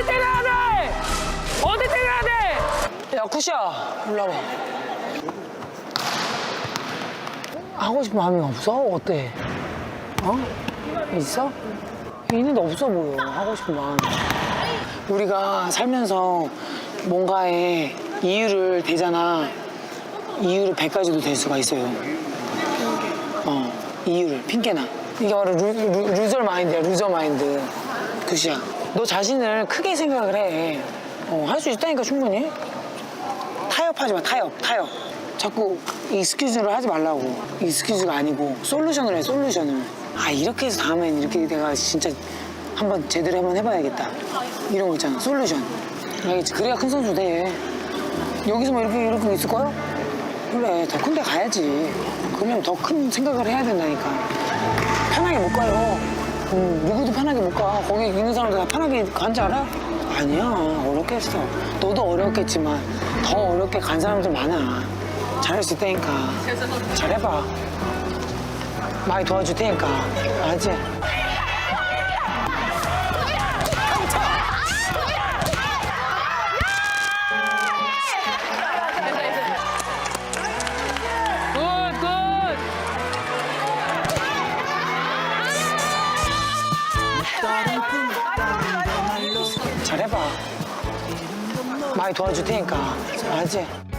어디 때려야 돼? 어디 때려야 돼? 야 쿠시야 올라 와. 하고 싶은 마음이 없어? 어때? 어? 있어? 있는데 없어 보여. 하고 싶은 마음이. 우리가 살면서 뭔가에 이유를 대잖아. 이유를 100가지도 될 수가 있어요. 어, 이유를, 핑계나. 이게 바로 루, 루, 루저 마인드야, 루저 마인드. 굿이야. 너 자신을 크게 생각을 해. 어, 할 수 있다니까, 충분히. 타협하지 마, 타협, 타협. 자꾸 익스큐즈를 하지 말라고. 익스큐즈가 아니고, 솔루션을 해, 솔루션을. 아, 이렇게 해서 다음엔 이렇게 내가 진짜 한번 제대로 한번 해봐야겠다. 이런 거 있잖아, 솔루션. 알겠지? 그래야 큰 선수 돼. 여기서 뭐 이렇게, 이렇게 있을 거야? 그래, 더 큰 데 가야지. 그러면 더 큰 생각을 해야 된다니까. 편하게 못 가요. 음, 누구도 편하게 못 가. 거기 있는 사람들 다 편하게 간지 알아? 아니야, 어렵게 했어. 너도 어렵겠지만 더 어렵게 간 사람들 많아. 잘할 수 있다니까. 잘해봐. 많이 도와줄 테니까. 알지? 잘해봐. 많이 도와줄 테니까. 알지?